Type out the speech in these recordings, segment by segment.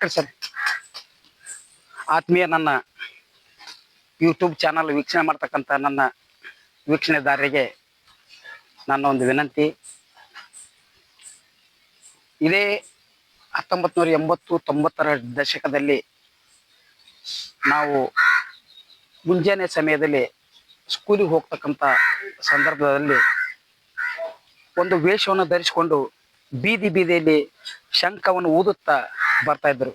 Sir. ಆತ್ಮೀಯ ನನ್ನ YouTube channel ವೀಕ್ಷಣೆ ಮಾಡ್ತಕ್ಕಂಥ ನನ್ನ ವೀಕ್ಷಣೆದಾರರಿಗೆ ನನ್ನ ಒಂದು ವಿನಂತಿ. ಇದೇ ಹತ್ತೊಂಬತ್ತು ನೂರ ಎಂಬತ್ತು ತೊಂಬತ್ತರ ದಶಕದಲ್ಲಿ ನಾವು ಮುಂಜಾನೆ ಸಮಯದಲ್ಲಿ ಸ್ಕೂಲಿಗೆ ಹೋಗ್ತಕ್ಕಂಥ ಸಂದರ್ಭದಲ್ಲಿ ಒಂದು ವೇಷವನ್ನು ಧರಿಸಿಕೊಂಡು ಬೀದಿ ಬೀದಿಯಲ್ಲಿ ಶಂಖವನ್ನು ಊದುತ್ತಾ ಬರ್ತಾ ಇದ್ರು.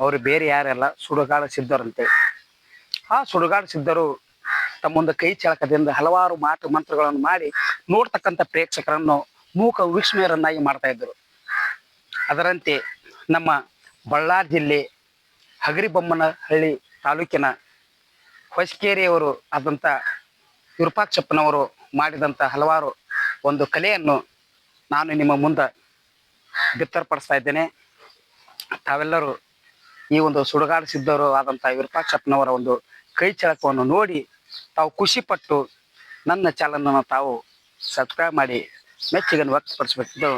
ಅವರು ಬೇರೆ ಯಾರೆಲ್ಲ ಸುಡುಗಾಡ ಸಿದ್ಧರಂತೆ. ಆ ಸುಡುಗಾಡ ಸಿದ್ಧರು ತಮ್ಮೊಂದು ಕೈ ಚಳಕದಿಂದ ಹಲವಾರು ಮಾತು ಮಂತ್ರಗಳನ್ನು ಮಾಡಿ ನೋಡ್ತಕ್ಕಂಥ ಪ್ರೇಕ್ಷಕರನ್ನು ಮೂಕ ವಿಸ್ಮಯರನ್ನಾಗಿ ಮಾಡ್ತಾ ಇದ್ರು. ಅದರಂತೆ ನಮ್ಮ ಬಳ್ಳಾರಿ ಜಿಲ್ಲೆ ಹಗರಿಬೊಮ್ಮನಹಳ್ಳಿ ತಾಲೂಕಿನ ಹೊಸಕೇರಿಯವರು ಆದಂಥ ವಿರೂಪಾಕ್ಷಪ್ಪನವರು ಮಾಡಿದಂಥ ಹಲವಾರು ಒಂದು ಕಲೆಯನ್ನು ನಾನು ನಿಮ್ಮ ಮುಂದೆ ಬಿತ್ತರಪಡಿಸ್ತಾ ಇದ್ದೇನೆ. ತಾವೆಲ್ಲರೂ ಈ ಒಂದು ಸುಡುಗಾಡು ಸಿದ್ಧರು ಆದಂಥ ವಿರೂಪಾಕ್ಷಪ್ಪನವರ ಒಂದು ಕೈ ಚಳಕವನ್ನು ನೋಡಿ ತಾವು ಖುಷಿಪಟ್ಟು ನನ್ನ ಚಾನಲನ್ನು ತಾವು ಸಬ್ಸ್ಕ್ರೈಬ್ ಮಾಡಿ ಮೆಚ್ಚುಗೆಯನ್ನು ವ್ಯಕ್ತಪಡಿಸಬೇಕಿದ್ದು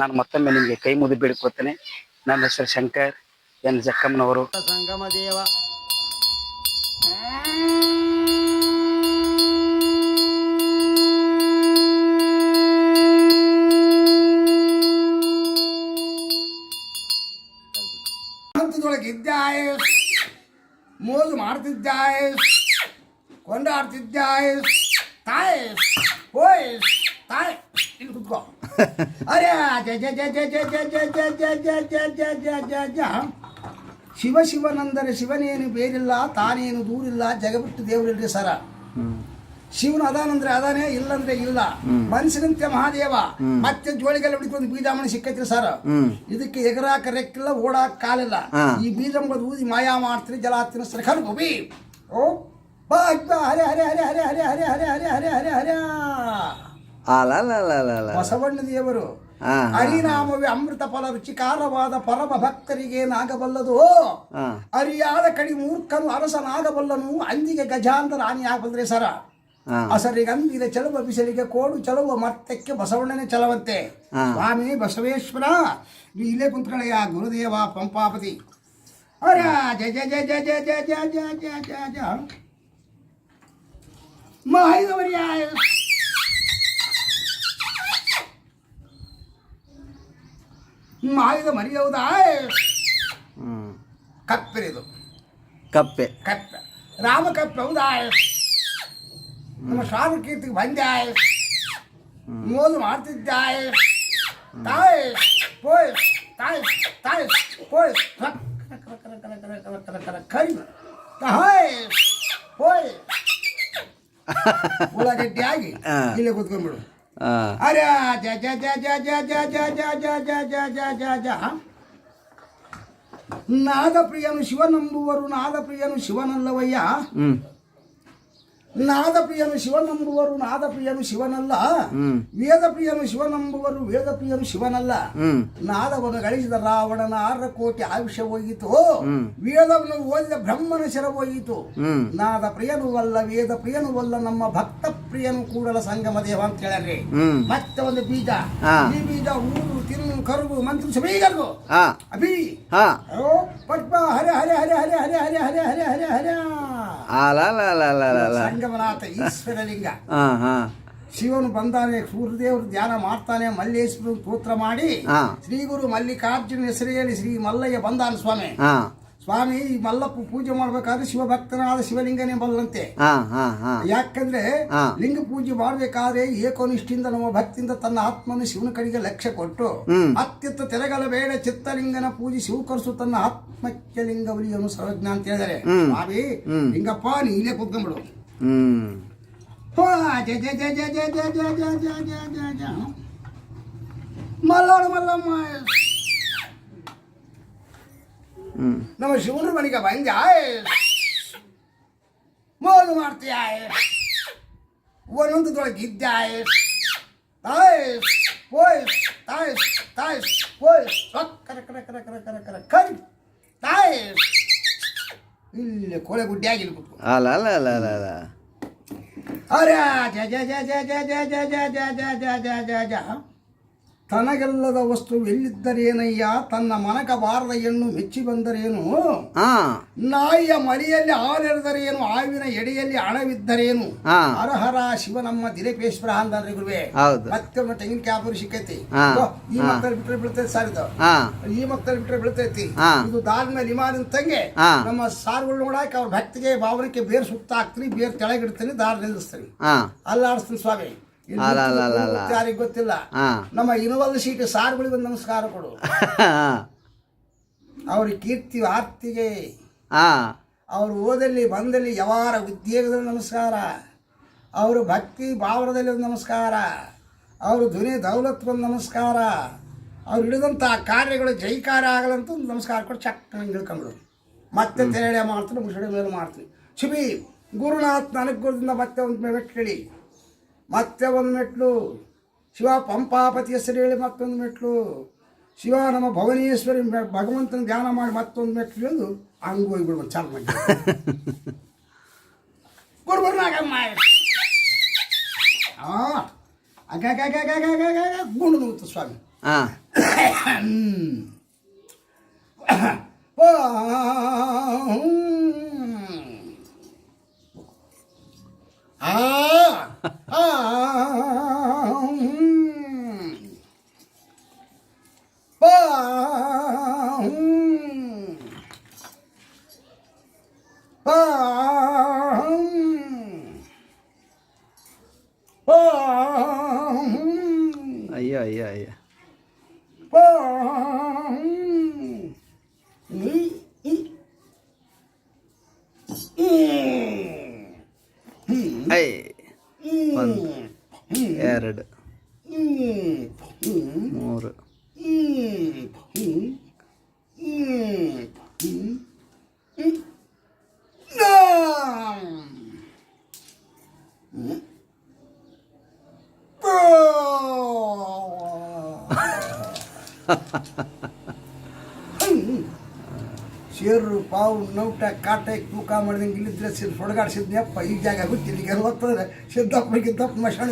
ನಾನು ಮತ್ತೊಮ್ಮೆ ನಿಮಗೆ ಕೈ ಮುದಿ ಬೇಡಿಕೊಳ್ತೇನೆ ನನ್ನ ಹೆಸರು ಶಂಕರ್ ಎನ್ ಜಕ್ಕಮ್ಮನವರು. ಸಂಗಮ ದೇವ. ಮಾಡ್ತಿದ್ದಾಯ ಮೋಜು ಮಾಡ್ತಿದ್ದಾಯ ಕೊಂಡಾಡ್ತಿದ್ದಾಯ ತಾಯಿ ಓಯ್ ತಾಯಿ ಇಲ್ಲಿ ಕುತ್ಕೋ ಅರೆ ಶಿವ ಶಿವನಂದರೆ ಶಿವನೇನು ಬೇರಿಲ್ಲ ತಾನೇನು ದೂರಿಲ್ಲ ಜಗಬಿಟ್ಟು ದೇವರಿಲ್ರಿ ಸರ ಶಿವನು ಅದಾನಂದ್ರೆ ಅದಾನೇ ಇಲ್ಲಂದ್ರೆ ಇಲ್ಲ ಮನುಷ್ಯನಂತೆ ಮಹಾದೇವ ಮತ್ತೆ ಜೋಳಿಗೆಲ್ಲ ಹುಡುಕೊಂಡು ಬೀಜ ಮನೆ ಸಿಕ್ಕೈತ್ರಿ ಸರ್ ಇದಕ್ಕೆ ಎಗರಾಕ ರೆಕ್ಕಿಲ್ಲ ಓಡಾಕ ಕಾಲಿಲ್ಲ ಈ ಬೀಜ ಊದಿ ಮಾಯಾ ಮಾಡ್ತೀರಿ ಜಲ ಹತ್ತಿನ ಸರ್ ಗೋಬಿ ಓ ಬಾ ಬಾ, ಹರೆ ಹರೆ ಹರೆ ಹರೆ ಹರೆ ಹರೆ ಹರೆ ಹರೆ ಹರೆ ಹರೆ ಹರೆ. ಬಸವಣ್ಣ ದೇವರು ಹರಿನಾಮವೇ ಅಮೃತ ಫಲ ರುಚಿಕಾರವಾದ ಪರಮ ಭಕ್ತರಿಗೆ ನಾಗಬಲ್ಲದು. ಅರಿಯಾದ ಕಡಿ ಮೂರ್ಖನು ಅರಸನಾಗಬಲ್ಲನು ಅಂದಿಗೆ ಗಜಾಂತರ ಹಾನಿಯಾಗಬಲ್ರಿ ಸರ ಹಾ. ಅಸರಿಗೆ ಅಂದಿಗೆ ಚಲುವ ಬಿಸಿಲಿಗೆ ಕೋಡು ಚಲುವ ಮರ್ತಕ್ಕೆ ಬಸವಣ್ಣನೇ ಚಲವಂತೆ ಹಾ. ಸ್ವಾಮಿ ಬಸವೇಶ್ವರ ನೀ ಇಲ್ಲೇ ಕುಂತ್ಕೊಳ್ಳಯ್ಯ ಗುರುದೇವ ಪಂಪಾಪತಿ ಅರ ಜಯ ಜಯ ಜಯ ಜಯ ಜಯ ಜಯ ಜಯ ಜಯ ಜಯ ಜಯ ಮಹೈದವರ್ಯ ಮಾಯದ ಮರಿಯೌದಾ ಹ್ಮ್. ಕಪ್ಪೆರಿದು ಕಪ್ಪೆ ಕಪ್ಪೆ ರಾಮ ಕಪ್ಪೆ ಹೌದಾ ನಮ್ಮ ಶ್ರಾವಣ ಕೀರ್ತಿಗೆ ಬಂದೆ ಮೋದು ಮಾಡ್ತಿದ್ದಾಯ್ ತಾಯ್ ಪೋಯ್ ತಾಯ್ ತಾಯ್ ಪೋಯ್ ಕರ ಕರ ಕರ ಕರ ಕರ ಕರ ಕರ ಕರ ಕರಿ ತಾಯ್ ಪೋಯ್ ಉಳ್ಳಾಗಡ್ಡಿ ಆಗಿ ಹಾ. ಇಲ್ಲೇ ಕೂತ್ಕೊಂಡ್ಬಿಡು ಆ, ಅರೆ ಜ ಜ ಜ ಜ ಜ ಜ ಜ ಜ ಜ ಜ ಜ ಜ ಜ ಜ ನಾದಪ್ರಿಯನು ಶಿವನಂಬುವರು ನಾದಪ್ರಿಯನು ಶಿವನಲ್ಲವಯ್ಯ ಹ್ಮ್ ನಾದಪ್ರಿಯನು ಶಿವನಂಬುವರು ನಾದಪ್ರಿಯನು ಶಿವನಲ್ಲ ವೇದ ಪ್ರಿಯನು ಶಿವನಂಬುವರು ವೇದಪ್ರಿಯನು ಶಿವನಲ್ಲ ಹ್ಮ್ ನಾದವನ್ನು ಗಳಿಸಿದ ರಾವಣನ ಆರ ಕೋಟಿ ಆಯುಷ್ಯ ಹೋಗಿತು. ವೇದವನ್ನು ಓದಿದ ಬ್ರಹ್ಮನ ಶರ ಹೋಯಿತು ಹ್ಮ್ ನಾದ ಪ್ರಿಯನು ಅಲ್ಲ ವೇದ ಪ್ರಿಯನು ಅಲ್ಲ ನಮ್ಮ ಭಕ್ತ ಪ್ರಿಯನು ಕೂಡಲ ಸಂಗಮ ದೇವ ಅಂತ ಹೇಳ್ರಿ ಹ್ಮ್ ಮತ್ತೆ ಒಂದು ಬೀಜ. ಈ ಬೀಜ ಊರು ತಿನ್ನು ಕರುಗು ಮಂತ್ರ ಸಮೀಗರು ಆ ಅಭಿ ಹಾ ಹರೇ ಹರೇ ಹರೆ ಹರೆ ಹರೆ ಹರೆ ಹರೆ ಹರೆ ಹರೆ ಹರೆ. ಸಂಗಮನಾಥ ಈಶ್ವರಲಿಂಗ ಆ ಹಾ ಶಿವನು ಬಂದಾನೆ ಸೂರ್ಯದೇವರು ಧ್ಯಾನ ಮಾಡ್ತಾನೆ ಮಲ್ಲೇಶ್ವರ ಸ್ತೋತ್ರ ಮಾಡಿ ಹಾ. ಶ್ರೀ ಗುರು ಮಲ್ಲಿಕಾರ್ಜುನ ಹೆಸರು ಹೇಳಿ ಶ್ರೀ ಮಲ್ಲಯ್ಯ ಬಂದಾನ ಸ್ವಾಮಿ ಹಾ ಸ್ವಾಮಿ ಈ ಮಲ್ಲಪ್ಪ ಪೂಜೆ ಮಾಡ್ಬೇಕಾದ್ರೆ ಶಿವಭಕ್ತನಾದ ಶಿವಲಿಂಗನೇ ಬಲ್ಲಂತೆ ಯಾಕಂದ್ರೆ ಲಿಂಗ ಪೂಜೆ ಮಾಡ್ಬೇಕಾದ್ರೆ ಏಕೋನಿಷ್ಠಿಂದ ನಮ್ಮ ಭಕ್ತಿಯಿಂದ ತನ್ನ ಆತ್ಮನ ಶಿವನ ಕಡೆಗೆ ಲಕ್ಷ್ಯ ಕೊಟ್ಟು ಅತ್ಯಂತ ಅತ್ಯುತ್ತ ತೆರಗಲ ಬೇಡ ಚಿತ್ತಲಿಂಗನ ಪೂಜೆ ಶಿವಕರಿಸು ತನ್ನ ಆತ್ಮಕ್ಕೆ ಲಿಂಗ ಬಲಿಯನ್ನು ಸರ್ವಜ್ಞ ಅಂತ ಹೇಳಿದರೆ. ಸ್ವಾಮಿ. ಲಿಂಗಪ್ಪ ನೀನೇ ಕುತ್ಕೊಂಡ್ಬಿಡು ಕೂತ್ಕೊಂಡ್ಬಿಡು ಮಲ್ಲಮ್ಮ நம்ம சிவனு மணிக்க பயந்து மோது மார்த்தியாய ஒன்று தொலை கித்தாய தாயஸ் போயஸ் தாயஸ் தாயஸ் போயஸ் கர கர கர கர கர கர கரி தாயஸ் இல்லை கொலை குட்டியாகி இருக்கும் அல்ல அல்ல அல்ல அல்ல அல்ல अरे ಜ ಜ ಜ जा ಜ ಜ ಜ जा जा ಜ जा जा ಜ ತನಗೆಲ್ಲದ ವಸ್ತು ಎಲ್ಲಿದ್ದರೇನಯ್ಯ? ತನ್ನ ಮನಕ ಬಾರದ ಹೆಣ್ಣು ಮೆಚ್ಚಿ ಬಂದರೇನು? ನಾಯಿಯ ಮರಿಯಲ್ಲಿ ಹಾಲೆರೆದರೇನು? ಆವಿನ ಎಡೆಯಲ್ಲಿ ಹಣವಿದ್ದರೇನು? ಹರಹರ ಶಿವ ನಮ್ಮ ದಿಲೇಪೇಶ್ವರ ಅಂದ್ರೆ ಗುರುವೆ. ಮತ್ತೆ ತೆಂಗಿನ ಕ್ಯಾಪುರಿ ಸಿಕ್ಕೈತಿ. ಈ ಮಕ್ಕಳು ಬಿಟ್ರೆ ಬೀಳ್ತೈತಿ ಸರ್ ಇದು? ಈ ಮಕ್ಕಳು ಬಿಟ್ರೆ ಬೀಳ್ತೈತಿ? ಇದು ದಾದ್ಮೇಲೆ ನಿಮಾನಿನ ತಂಗೆ. ನಮ್ಮ ಸಾರುಗಳು ನೋಡಕ್ಕೆ ಅವ್ರ ಭಕ್ತಿಗೆ ಭಾವನಕ್ಕೆ ಬೇರ್ ಸುತ್ತ ಹಾಕ್ತೀನಿ ಬೇರ್ ತೆಳಗಿಡ್ತೀನಿ ದಾರ ನಿಲ್ಲಿಸ್ತೀನಿ. ಅಲ್ಲಾಡಿಸ್ತೀನಿ ಸ್ವಾಮಿ. ಯಾರಿಗ್ ಗೊತ್ತಿಲ್ಲ. ನಮ್ಮ ಇನವಲ್ ಸೀಟ್ ಸಾರ್ಗಳಿಗೆ ಒಂದು ನಮಸ್ಕಾರ ಕೊಡು. ಅವ್ರಿಗೆ ಕೀರ್ತಿ ಆರ್ತಿಗೆ. ಅವ್ರು ಓದಲ್ಲಿ ಬಂದಲ್ಲಿ ಯಾವಾರ ಉದ್ಯೋಗದಲ್ಲಿ ನಮಸ್ಕಾರ. ಅವರು ಭಕ್ತಿ ಭಾವನದಲ್ಲಿ ಒಂದು ನಮಸ್ಕಾರ. ಅವರು ಧ್ವನಿ ದೌಲತ್ ಒಂದು ನಮಸ್ಕಾರ. ಅವ್ರು ಹಿಡಿದಂಥ ಕಾರ್ಯಗಳು ಜೈಕಾರ ಆಗಲಂತ ಒಂದು ನಮಸ್ಕಾರ ಕೊಟ್ಟು ಚಕ್ ನಂಗೆ ಇಳ್ಕೊಂಬಿಡು ಮತ್ತೆ ತೆರಳೆ ಮಾಡ್ತೀನಿ ಮುಷಡಿ ಮೇಲೆ ಮಾಡ್ತೀನಿ. ಶಿಬಿ ಗುರುನಾಥ್ ಗುರುದಿಂದ ಮತ್ತೆ ಒಂದು ಮೇಲೆ ಹೇಳಿ ಮತ್ತೆ ಒಂದು ಮೆಟ್ಲು ಶಿವ ಪಂಪಾಪತಿ ಹೆಸರು ಹೇಳಿ ಮತ್ತೊಂದು ಮೆಟ್ಲು ಶಿವ ನಮ್ಮ ಭುವನೇಶ್ವರಿ ಬ- ಭಗವಂತನ ಧ್ಯಾನ ಮಾಡಿ ಮತ್ತೊಂದು ಮೆಟ್ಲು ಇಳಿದು ಹಂಗೆ ಹೋಗ್ಬಿಡ್ಬೋದು ಚಾಲು ಮಾಡಿ ಗುರುಬರ್ನಾಗಮ್ಮ ಹಾಂ ಅಗ ಗುಂಡು ನೂತು ಸ್ವಾಮಿ ಹಾ ಹ್ಮ್. ಓ, ಹ್ಮ್. ಆ, ಆ, ಸೇರು ಪಾವು ನೌಟ ಕಾಟ ತೂಕ ಮಾಡಿದಂಗೆ ಇಲ್ಲಿದ್ರೆ ಸಿರ್ ಹೊಡಗಾಡ್ಸಿದ್ನಪ್ಪ ಈ ಜಾಗ ಗೊತ್ತಿ ಇಲ್ಲಿಗೆ ಹೋಗ್ತದ್ರೆ ಸಿದ್ದಪ್ಪನಿಗೆ ತಪ್ಪು ಮಶಾಣ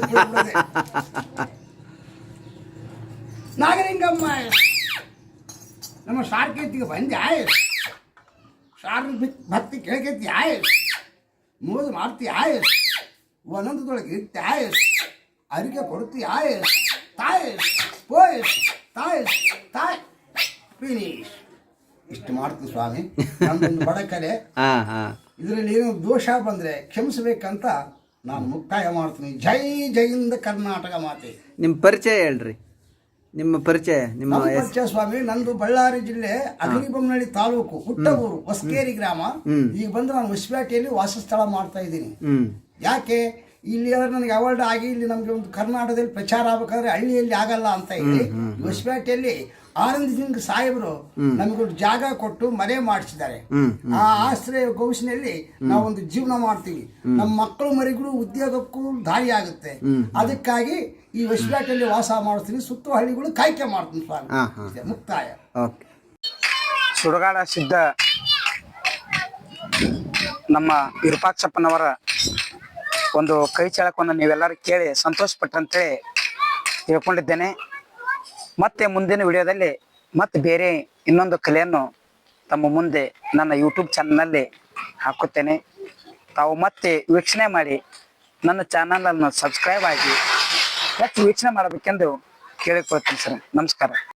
ನಾಗಲಿಂಗಮ್ಮ ನಮ್ಮ ಸಾರ್ಕೇತಿಗೆ ಬಂದೆ ಆಯ್ ಸಾರ್ ಭಕ್ತಿ ಕೇಳ್ಕೈತಿ ಆಯ್ ಮೋದು ಮಾಡ್ತಿ ಆಯ್ ಒಂದೊಂದದೊಳಗೆ ಇರ್ತಿ ಆಯ್ ಅರಿಕೆ ಕೊಡ್ತಿ ಆಯ್ ತಾಯ್ ಪೋಯ್ ತಾಯ್ ತಾಯ್ ಫಿನಿಶ್ ಇಷ್ಟು ಮಾಡ್ತೀನಿ ಸ್ವಾಮಿ. ನಮ್ದೊಂದು ಬಡ ಕಲೆ. ಹಾ ಹಾ. ಇದರಲ್ಲಿ ಏನೋ ದೋಷ ಬಂದ್ರೆ ಕ್ಷಮಿಸಬೇಕಂತ ನಾನು ಮುಕ್ತಾಯ ಮಾಡ್ತೀನಿ. ಜೈ ಜೈಂದ ಕರ್ನಾಟಕ ಮಾತೆ. ನಿಮ್ಮ ಪರಿಚಯ ಹೇಳ್ರಿ. ನಿಮ್ಮ ಪರಿಚಯ ನಿಮ್ಮ ಪರಿಚಯ ಸ್ವಾಮಿ ನಂದು ಬಳ್ಳಾರಿ ಜಿಲ್ಲೆ ಅಗ್ನಿಬೊಮ್ಮನಹಳ್ಳಿ ತಾಲೂಕು ಹುಟ್ಟಗೂರು ಹೊಸಕೇರಿ ಗ್ರಾಮ. ಈಗ ಬಂದು ನಾನು ಹೊಸಪೇಟೆಯಲ್ಲಿ ವಾಸಸ್ಥಳ ಮಾಡ್ತಾ ಇದ್ದೀನಿ. ಹ್ಮ್. ಯಾಕೆ? ಇಲ್ಲಿ ಆದ್ರೆ ನನಗೆ ಅವಾರ್ಡ್ ಆಗಿ ಇಲ್ಲಿ ನಮಗೆ ಒಂದು ಕರ್ನಾಟಕದಲ್ಲಿ ಪ್ರಚಾರ ಆಗ್ಬೇಕಾದ್ರೆ ಹಳ್ಳಿಯಲ್ಲಿ ಆಗಲ್ಲ ಅಂತ ಹೇಳಿ ಹೊಸಪೇಟೆಯಲ್ಲಿ ಆನಂದ್ ಸಿಂಗ್ ಸಾಹೇಬರು ಒಂದು ಜಾಗ ಕೊಟ್ಟು ಮನೆ ಮಾಡಿಸಿದ್ದಾರೆ. ಆ ಆಶ್ರಯ ಗೌಶಿನಲ್ಲಿ ನಾವೊಂದು ಜೀವನ ಮಾಡ್ತೀವಿ. ನಮ್ಮ ಮಕ್ಕಳು ಮರಿಗಳು ಉದ್ಯೋಗಕ್ಕೂ ದಾರಿ ಆಗುತ್ತೆ. ಅದಕ್ಕಾಗಿ ಈ ಹೊಸಪೇಟೆಯಲ್ಲಿ ವಾಸ ಮಾಡ್ತೀನಿ ಸುತ್ತ ಹಳ್ಳಿಗಳು ಕಾಯ್ಕೆ ಮಾಡ್ತೀನಿ ಸ್ವಾಮಿ. ಮುಕ್ತಾಯ. ಸುಡಗಾಡ ಸಿದ್ಧ ನಮ್ಮ ವಿರೂಪಾಕ್ಷಪ್ಪನವರ ಒಂದು ಕೈ ಚಳಕವನ್ನು ನೀವೆಲ್ಲರೂ ಕೇಳಿ ಸಂತೋಷಪಟ್ಟಂತೇಳಿ ತಿಳ್ಕೊಂಡಿದ್ದೇನೆ. ಮತ್ತೆ ಮುಂದಿನ ವಿಡಿಯೋದಲ್ಲಿ ಮತ್ತೆ ಬೇರೆ ಇನ್ನೊಂದು ಕಲೆಯನ್ನು ತಮ್ಮ ಮುಂದೆ ನನ್ನ ಯೂಟ್ಯೂಬ್ ಚಾನಲ್ನಲ್ಲಿ ಹಾಕುತ್ತೇನೆ. ತಾವು ಮತ್ತೆ ವೀಕ್ಷಣೆ ಮಾಡಿ ನನ್ನ ಚಾನಲನ್ನು ಸಬ್ಸ್ಕ್ರೈಬ್ ಆಗಿ ಹೆಚ್ಚು ವೀಕ್ಷಣೆ ಮಾಡಬೇಕೆಂದು ಕೇಳಿಕೊಳ್ತೀನಿ ಸರ್. ನಮಸ್ಕಾರ.